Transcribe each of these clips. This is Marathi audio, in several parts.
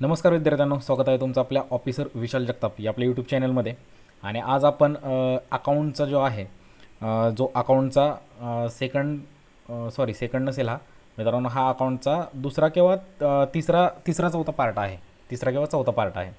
नमस्कार विद्यार्थ्यांनो स्वागत आहे तुमचं आपल्या ऑफिसर विशाल जगताप या आपल्या यूट्यूब चॅनलमध्ये आणि आज आपण अकाउंटचा जो आहे जो अकाउंटचा सेकंड सॉरी सेकंड नसेल हा. मित्रांनो हा अकाउंटचा दुसरा किंवा तिसरा तिसरा चौथा पार्ट आहे. तिसरा किंवा चौथा पार्ट आहे.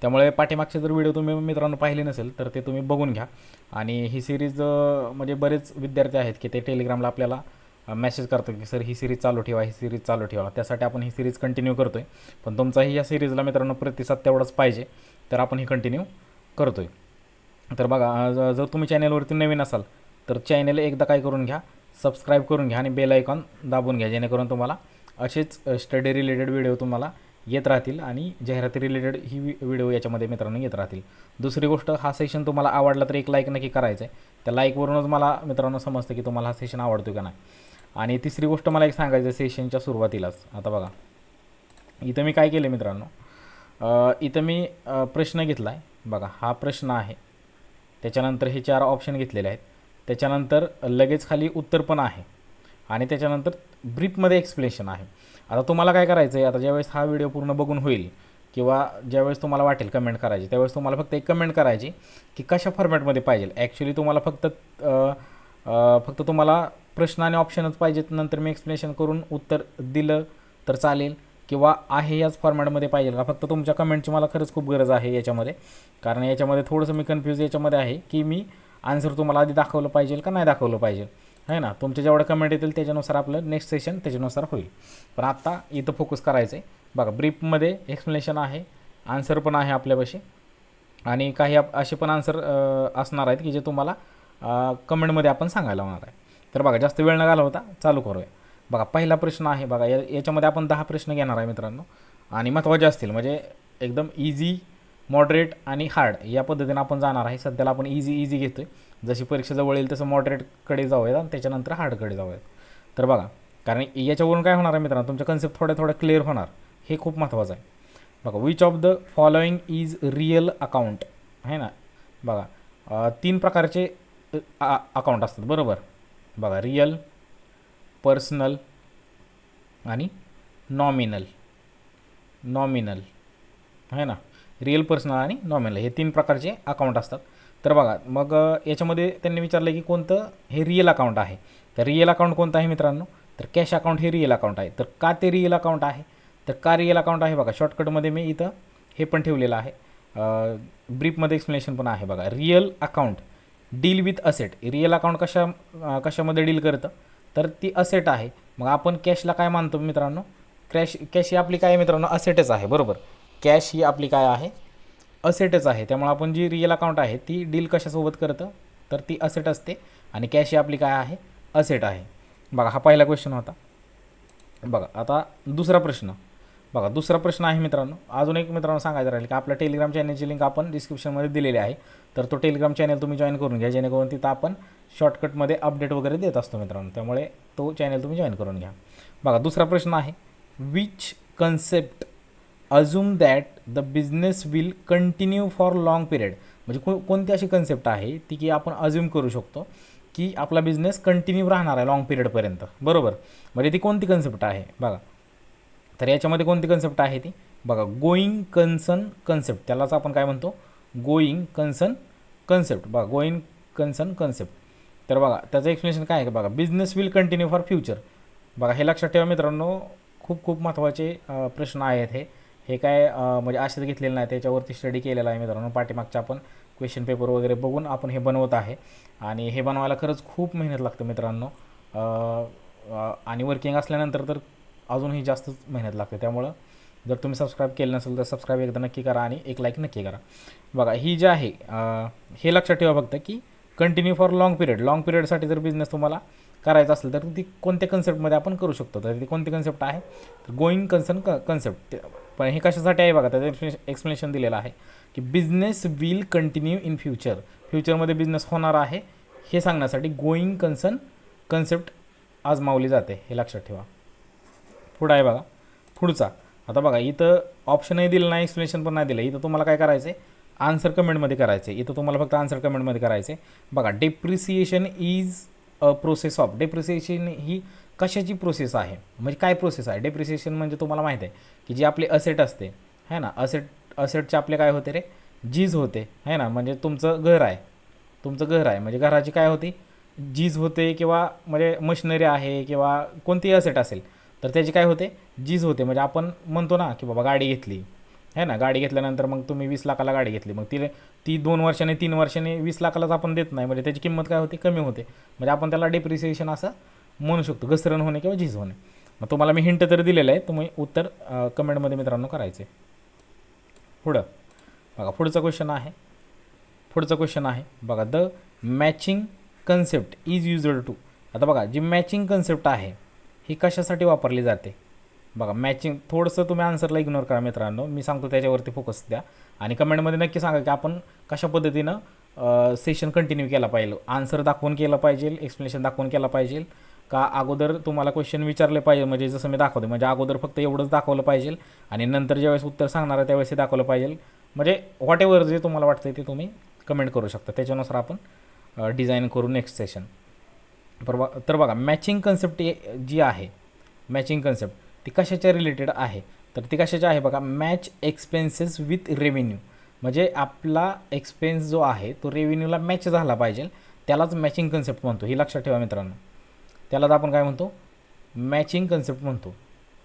त्यामुळे पाठीमागचे जर व्हिडिओ तुम्ही मित्रांनो पाहिले नसेल तर ते तुम्ही बघून घ्या. आणि ही सिरीज म्हणजे बरेच विद्यार्थी आहेत की ते टेलिग्रामला आपल्याला मेसेज करतो की सर ही सिरीज चालू ठेवा ही सिरीज चालू ठेवा. त्यासाठी आपण ही सिरीज कंटिन्यू करतो आहे पण तुमचाही या सिरीजला मित्रांनो प्रतिसाद तेवढाच पाहिजे तर आपण ही कंटिन्यू करतो आहे तर बघा जर तुम्ही चॅनलवरती नवीन असाल तर चॅनल एकदा काय करून घ्या सबस्क्राईब करून घ्या आणि बेल आयकॉन दाबून घ्या जेणेकरून तुम्हाला असेच स्टडी रिलेटेड व्हिडिओ तुम्हाला येत राहतील आणि जाहिराती रिलेटेड ही व्हिडिओ याच्यामध्ये मित्रांनो येत राहतील. दुसरी गोष्ट हा सेशन तुम्हाला आवडला तर एक लाईक नक्की करायचं आहे त्या लाईकवरूनच मला मित्रांनो समजतं की तुम्हाला हा सेशन आवडतो का नाही. आणि तिसरी गोष्ट मला एक सांगायचं सेशनच्या सुरुवातीलाच. आता बघा. इथं मी काय केलं मित्रांनो? इथं मी प्रश्न घेतला आहे बघा हा प्रश्न आहे. त्याच्यानंतर हे चार ऑप्शन घेतलेले आहेत. त्याच्यानंतर लगेच खाली उत्तर पण आहे. आणि त्याच्यानंतर ब्रीफमध्ये एक्सप्लेनेशन आहे. आता तुम्हाला काय करायचं आहे आता ज्यावेळेस हा व्हिडिओ पूर्ण बघून होईल किंवा ज्यावेळेस तुम्हाला वाटेल कमेंट करायची त्यावेळेस तुम्हाला फक्त एक कमेंट करायची की कशा फॉर्मॅटमध्ये पाहिजे ॲक्च्युली तुम्हाला फक्त फक्त तुम्हाला प्रश्न आणि ऑप्शनच पाहिजेत. नंतर मी एक्सप्लेनेशन करून उत्तर दिलं तर चालेल किंवा आहे याच फॉर्मॅटमध्ये पाहिजे. का फक्त तुमच्या कमेंटची मला खरंच खूप गरज आहे याच्यामध्ये. कारण याच्यामध्ये थोडंसं मी कन्फ्यूज याच्यामध्ये आहे की मी आन्सर तुम्हाला आधी दाखवलं पाहिजे का नाही दाखवलं पाहिजे आहे ना? तुमच्या जेवढ्या कमेंट येतील त्याच्यानुसार आपलं नेक्स्ट सेशन त्याच्यानुसार होईल. पण आत्ता इथं फोकस करायचं आहे बघा ब्रीफमध्ये एक्सप्लेनेशन आहे आन्सर पण आहे आपल्यापाशी. आणि काही आप असे पण आन्सर असणार आहेत की जे तुम्हाला कमेंटमध्ये आपण सांगायला होणार आहे. तर बघा जास्त वेळ न घालवता चालू करूया. बघा पहिला प्रश्न आहे बघा या याच्यामध्ये आपण दहा प्रश्न घेणार आहे मित्रांनो. आणि महत्त्वाचे असतील म्हणजे एकदम इझी मॉडरेट आणि हार्ड या पद्धतीने आपण जाणार आहे. सध्याला आपण इझी इझी घेतो आहे जशी परीक्षा जवळ येईल तसं मॉडरेटकडे जाऊयात आणि त्याच्यानंतर हार्डकडे जाऊयात. तर बघा कारण याच्यावरून काय होणार आहे मित्रांनो तुमच्या कन्सेप्ट थोड्या थोड्या क्लिअर होणार. हे खूप महत्त्वाचं आहे. बघा which of the following is real account आहे ना? बघा तीन प्रकारचे अकाउंट असतात बरोबर? बघा रिअल पर्सनल आणि नॉमिनल नॉमिनल आहे ना? रिअल पर्सनल आणि नॉमिनल हे तीन प्रकारचे अकाउंट असतात. तर बघा मग याच्यामध्ये त्यांनी विचारलं की कोणतं हे रिअल अकाउंट आहे? तर रिअल अकाउंट कोणतं आहे मित्रांनो? तर कॅश अकाउंट हे रिअल अकाउंट आहे. तर का ते रिअल अकाउंट आहे? तर का रिअल अकाउंट आहे बघा शॉर्टकटमध्ये मी इथं हे पण ठेवलेलं आहे. ब्रीफमध्ये एक्सप्लेनेशन पण आहे बघा. Real account deal with asset. Real account कशा कशामध्ये डील करतं? तर ती असेट आहे. मग आपण कॅशला काय मानतो मित्रांनो? कॅश कॅश ही आपली काय आहे मित्रांनो? असेटच आहे बरोबर? कॅश ही आपली काय आहे? असेटच आहे. त्यामुळे आपण जी रिअल अकाउंट आहे ती डील कशासोबत करतं? तर ती असेट असते. आणि कॅश ही आपली काय आहे? असेट आहे. बघा हा पहिला क्वेश्चन होता. बघा आता दुसरा प्रश्न. बघा दुसरा प्रश्न आहे मित्रांनो. अजून एक मित्रांनो सांगायचं राहील की आपल्या टेलिग्राम चॅनलची लिंक आपण डिस्क्रिप्शनमध्ये दिलेली आहे. तर तो टेलिग्राम चॅनल तुम्ही जॉईन करून घ्या जेणेकरून तिथं आपण शॉर्टकटमध्ये अपडेट वगैरे देत असतो मित्रांनो. त्यामुळे तो चॅनल तुम्ही जॉईन करून घ्या. बघा दुसरा प्रश्न आहे. Which concept assume that the business will continue for long period म्हणजे को कोणती अशी कन्सेप्ट आहे ती की आपण अज्युम करू शकतो की आपला बिझनेस कंटिन्यू राहणार आहे लाँग पिरियडपर्यंत बरोबर? म्हणजे ती कोणती कन्सेप्ट आहे? बघा तर याच्यामध्ये कोणती कन्सेप्ट आहे ती? बघा गोईंग कन्सन कन्सेप्ट त्यालाच आपण काय म्हणतो? गोईंग कन्सन कन्सेप्ट बघा गोईंग कन्सन कन्सेप्ट तर बघा त्याचं एक्सप्लेनेशन काय आहे? का बघा business will continue for future बघा हे लक्षात ठेवा मित्रांनो खूप खूप महत्त्वाचे प्रश्न आहेत हे. हे काय म्हणजे आशेत घेतलेलं नाही त्याच्यावरती स्टडी केलेला आहे मित्रांनो. पाठीमागच्या आपण क्वेश्चन पेपर वगैरे बघून आपण हे बनवत आहे. आणि हे बनवायला खरंच खूप मेहनत लागतं मित्रांनो. आणि वर्किंग असल्यानंतर तर अजूनही जास्तच मेहनत लागते. त्यामुळं जर तुम्ही सबस्क्राईब केलं नसेल तर सबस्क्राईब एकदा नक्की करा आणि एक लाईक नक्की करा. बघा ही जी आहे हे लक्षात ठेवा फक्त की continue for long period long पिरियडसाठी जर बिझनेस तुम्हाला करायचा असेल तर ती कोणत्या कन्सेप्टमध्ये आपण करू शकतो? तर ती कोणती कन्सेप्ट आहे? तर गोईंग कन्सर्न क कन्सेप्ट पण हे कशासाठी आहे बघा त्याचं एक्सप्लेशन एक्सप्लेनेशन दिलेलं आहे की business will continue in future फ्युचरमध्ये बिझनेस होणार आहे हे सांगण्यासाठी गोईंग कन्सर्न कन्सेप्ट आजमावली जाते हे लक्षात ठेवा. पुढं आहे बघा. पुढचा. आता बघा इथं ऑप्शनही दिलं नाही एक्सप्लेनेशन पण नाही दिलं. इथं तुम्हाला काय करायचं आहे आन्सर कमेंटमध्ये करायचं आहे इथं तुम्हाला फक्त आन्सर कमेंटमध्ये करायचं आहे बघा depreciation is a process of depreciation ही कशाची प्रोसेस आहे? म्हणजे काय प्रोसेस आहे? डेप्रिसिएशन म्हणजे तुम्हाला माहीत आहे की जी आपली असेट असते है ना? असेट असेटचे आपले काय होते रे? जीज होते है ना? म्हणजे तुमचं घर आहे. तुमचं घर आहे. म्हणजे घराची काय होती? जीज होते किंवा म्हणजे मशिनरी आहे किंवा कोणतीही असेट असेल. तर त्याची काय होते? जीज होते. म्हणजे आपण म्हणतो ना की बाबा गाडी घेतली. है ना? गाडी घेतल्यानंतर मग तुम्ही वीस लाखाला गाडी घेतली. मग ती ती दोन वर्षाने तीन वर्षाने वीस लाखालाच आपण देत नाही. म्हणजे त्याची किंमत काय होते? कमी होते. म्हणजे आपण त्याला डिप्रिसिएशन असं म्हणू शकतो. घसरण होणे किंवा झीज होणे. मग तुम्हाला मी हिंट तर दिलेलं आहे. तुम्ही उत्तर कमेंटमध्ये मित्रांनो करायचे. पुढं. बघा पुढचं क्वेश्चन आहे. पुढचं क्वेश्चन आहे. बघा the matching concept is used to आता बघा जी मॅचिंग कन्सेप्ट आहे ही कशासाठी वापरली जाते? बघा मॅचिंग थोडंसं तुम्ही आन्सरला इग्नोर करा मित्रांनो. मी सांगतो त्याच्यावरती फोकस द्या. आणि कमेंटमध्ये नक्की सांगा की आपण कशा पद्धतीनं सेशन कंटिन्यू केला पाहिजे. आन्सर दाखवून केलं पाहिजे एक्सप्लेनेशन दाखवून केलं पाहिजे. का अगोदर तुम्हाला क्वेश्चन विचारले पाहिजे म्हणजे जसं मी दाखवते म्हणजे अगोदर फक्त एवढंच दाखवलं पाहिजे आणि नंतर ज्यावेळेस उत्तर सांगणार आहे त्यावेळेस हे दाखवलं पाहिजे. म्हणजे वॉट एव्हर जे तुम्हाला वाटतं ते तुम्ही कमेंट करू शकता. त्याच्यानुसार आपण डिझाईन करू नेक्स्ट सेशन तर तर बघा मॅचिंग कन्सेप्ट जी आहे मॅचिंग कन्सेप्ट ती कशाच्या रिलेटेड आहे? तर ती कशाच्या आहे बघा मॅच एक्सपेन्सेस विथ रेव्हेन्यू म्हणजे आपला एक्सपेन्स जो आहे तो रेव्हेन्यूला मॅच झाला पाहिजे. त्यालाच मॅचिंग कन्सेप्ट म्हणतो. ही लक्षात ठेवा मित्रांनो. त्यालाच आपण काय म्हणतो? मॅचिंग कन्सेप्ट म्हणतो.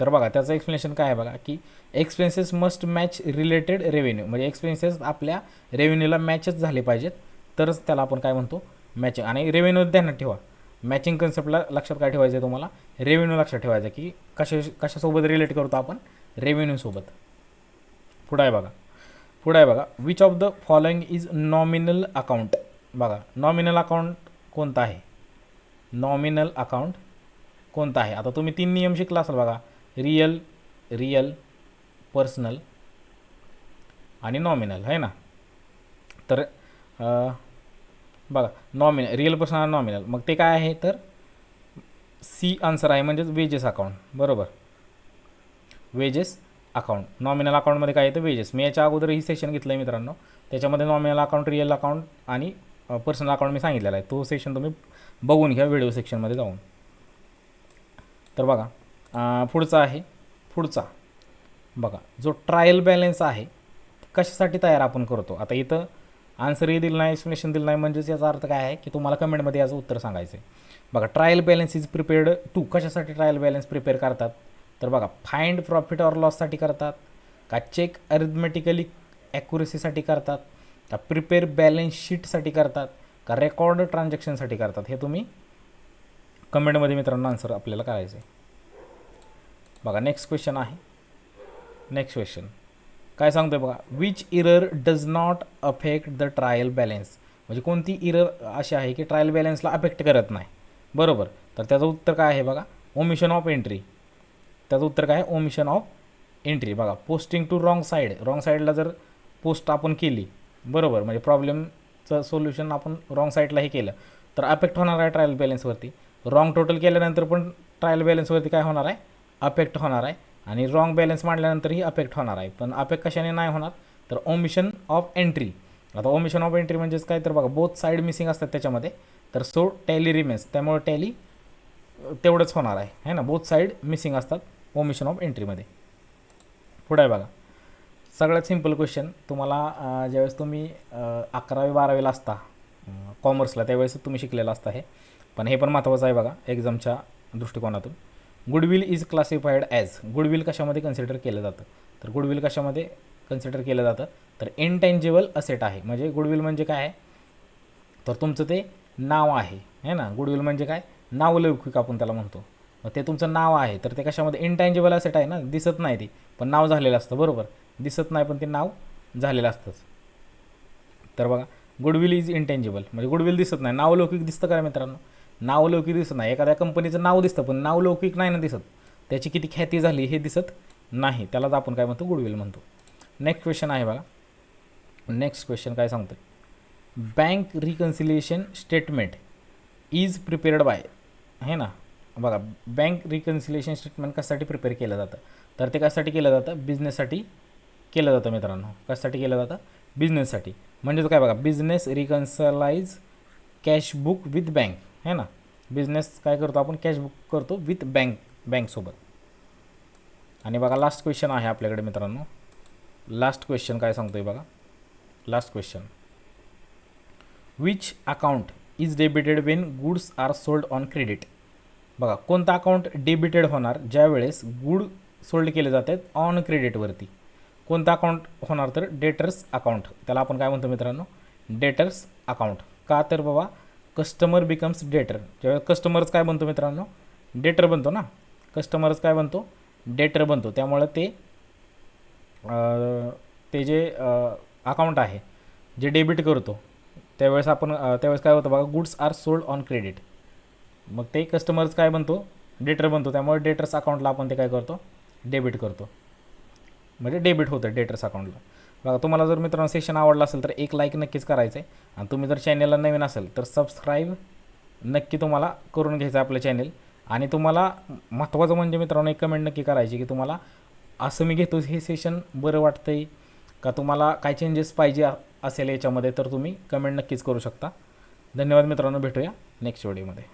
तर बघा त्याचं एक्सप्लेनेशन काय आहे बघा की expenses must match related revenue म्हणजे एक्सपेन्सेस आपल्या रेव्हेन्यूला मॅचच झाले पाहिजेत. तरच त्याला आपण काय म्हणतो? मॅचिंग आणि रेव्हेन्यू ध्यानात ठेवा. मॅचिंग कन्सेप्टला लक्षात काय ठेवायचं आहे तुम्हाला? रेव्हेन्यू लक्षात ठेवायचं की कशा कशासोबत रिलेट करतो आपण? रेव्हेन्यूसोबत पुढं आहे बघा. पुढं आहे बघा. Which of the following is nominal account बघा. नॉमिनल अकाउंट कोणतं आहे? नॉमिनल अकाउंट कोणता आहे? आता तुम्ही तीन नियम शिकला असाल बघा. रियल रियल पर्सनल आणि नॉमिनल आहे ना? तर बघा नॉमिनल रिअल पर्सनल नॉमिनल मग ते काय आहे तर? सी आन्सर आहे म्हणजेच वेजेस अकाउंट बरोबर? वेजेस अकाउंट नॉमिनल अकाउंटमध्ये काय येतं? वेजेस मी याच्या अगोदर ही सेशन घेतलं आहे मित्रांनो. त्याच्यामध्ये नॉमिनल अकाउंट रिअल अकाउंट आणि पर्सनल अकाउंट मी सांगितलेला आहे. तो सेशन तुम्ही बघून घ्या व्हिडिओ सेक्शनमध्ये जाऊन. तर बघा पुढचा आहे. पुढचा. बघा जो ट्रायल बॅलेन्स आहे कशासाठी तयार आपण करतो? आता इथं आन्सरही दिलं नाही एक्सप्लेनेशन दिलं नाही म्हणजेच याचा अर्थ काय आहे की तुम्हाला कमेंटमध्ये याचं उत्तर सांगायचं आहे. बघा trial balance is prepared to कशासाठी ट्रायल बॅलन्स प्रिपेअर करतात? तर बघा फाइंड प्रॉफिट ऑर लॉससाठी करतात का चेक अरिथमेटिकली ॲक्युरेसीसाठी करतात का प्रिपेअर बॅलन्स शीटसाठी करतात का रेकॉर्ड ट्रान्झॅक्शनसाठी करतात? हे तुम्ही कमेंटमध्ये मित्रांनो आन्सर आपल्याला करायचं आहे. बघा नेक्स्ट क्वेश्चन आहे. नेक्स्ट क्वेश्चन काय सांगतोय बघा which error does not affect the trial balance म्हणजे कोणती इरर अशी आहे की ट्रायल बॅलेन्सला अफेक्ट करत नाही? बरोबर. तर त्याचं उत्तर काय आहे बघा ओमिशन ऑफ एंट्री त्याचं उत्तर काय आहे? ओमिशन ऑफ एंट्री बघा posting to wrong side wrong साईडला जर पोस्ट आपण केली बरोबर. म्हणजे प्रॉब्लेमचं सोल्युशन आपण रॉंग साईडला हे केलं तर अफेक्ट होणार आहे ट्रायल बॅलेन्सवरती रॉंग टोटल केल्यानंतर पण ट्रायल बॅलेन्सवरती काय होणार आहे? अफेक्ट होणार आहे. आणि रॉंग बॅलन्स मांडल्यानंतरही अफेक्ट होणार आहे. पण अफेक्ट कशाने नाही होणार? तर ओमिशन ऑफ एंट्री आता ओमिशन ऑफ एंट्री म्हणजेच काय? तर बघा बोथ साईड मिसिंग असतात त्याच्यामध्ये. तर सो टॅली रिमेन्स त्यामुळे टॅली तेवढंच होणार आहे. है ना? बोथ साईड मिसिंग असतात ओमिशन ऑफ एंट्रीमध्ये पुढे आहे बघा. सगळ्यात सिंपल क्वेश्चन तुम्हाला ज्यावेळेस तुम्ही अकरावी बारावीला असता कॉमर्सला त्यावेळेस तुम्ही शिकलेला असता हे. पण हे पण महत्त्वाचं आहे बघा एक्झामच्या दृष्टिकोनातून. Goodwill is classified as goodwill कशामध्ये कन्सिडर केलं जातं? तर गुडविल कशामध्ये कन्सिडर केलं जातं? तर इनटेंजिबल असेट आहे. म्हणजे गुडविल म्हणजे काय आहे? तर तुमचं ते नाव आहे. है ना? गुडविल म्हणजे काय? नावलौकिक आपण त्याला म्हणतो. मग ते तुमचं नाव आहे. तर ते कशामध्ये? इनटेंजिबल असेट आहे ना? दिसत नाही ते. पण नाव झालेलं असतं. बरोबर? दिसत नाही पण ते नाव झालेलं असतंच. तर बघा गुडविल इज इंटेंजिबल म्हणजे गुडविल दिसत नाही. नावलौकिक दिसतं का मित्रांनो? नावलौकिक दिसत नाही. एखाद्या कंपनीचं नाव दिसतं पण नावलौकिक नाही ना दिसत. त्याची किती ख्याती झाली हे दिसत नाही. त्यालाच आपण काय म्हणतो? गुडविल म्हणतो. नेक्स्ट क्वेश्चन आहे बघा. नेक्स्ट क्वेश्चन काय सांगतो bank reconciliation statement is prepared by हे ना? बघा बँक रिकन्सिलिएशन स्टेटमेंट कशासाठी प्रिपेअर केलं जातं? तर ते कशासाठी केलं जातं? बिझनेससाठी केलं जातं मित्रांनो. कशासाठी केलं जातं? बिझनेससाठी म्हणजे काय बघा business reconcile cash book with bank है ना? बिझनेस काय करतो आपण? कॅश बुक करतो विथ बँक बँकसोबत आणि बघा लास्ट क्वेश्चन आहे आपल्याकडे मित्रांनो. लास्ट क्वेश्चन काय सांगतोय बघा? Last question which account is debited when goods are sold on credit बघा कोणता अकाउंट डेबिटेड होणार ज्यावेळेस गुड सोल्ड केले जातात ऑन क्रेडिटवरती कोणता अकाउंट होणार तर डेटर्स अकाउंट त्याला आपण काय म्हणतो मित्रांनो? डेटर्स अकाउंट का तर बाबा कस्टमर बिकम्स डेटर ज्यावेळेस कस्टमरच काय बनतो मित्रांनो? डेटर बनतो ना? कस्टमरच काय बनतो? डेटर बनतो. त्यामुळं ते ते जे अकाउंट आहे जे डेबिट करतो त्यावेळेस आपण त्यावेळेस काय होतं बघा goods are sold on credit मग ते कस्टमर्स काय बनतो? डेटर बनतो. त्यामुळे डेटर्स अकाउंटला आपण ते काय करतो? डेबिट करतो. म्हणजे डेबिट होतं डेटर्स अकाउंटला बघा तुम्हाला जर मित्रांनो सेशन आवडलं असेल तर एक लाईक नक्कीच करायचं आहे आणि तुम्ही जर चॅनलला नवीन असेल तर सबस्क्राईब नक्की तुम्हाला करून घ्यायचं आहे आपलं चॅनेल आणि तुम्हाला महत्त्वाचं म्हणजे मित्रांनो एक कमेंट नक्की करायची की तुम्हाला असं मी घेतो हे सेशन बरं वाटतं आहे का तुम्हाला काय चेंजेस पाहिजे असेल याच्यामध्ये तर तुम्ही कमेंट नक्कीच करू शकता. धन्यवाद मित्रांनो भेटूया नेक्स्ट व्हिडिओमध्ये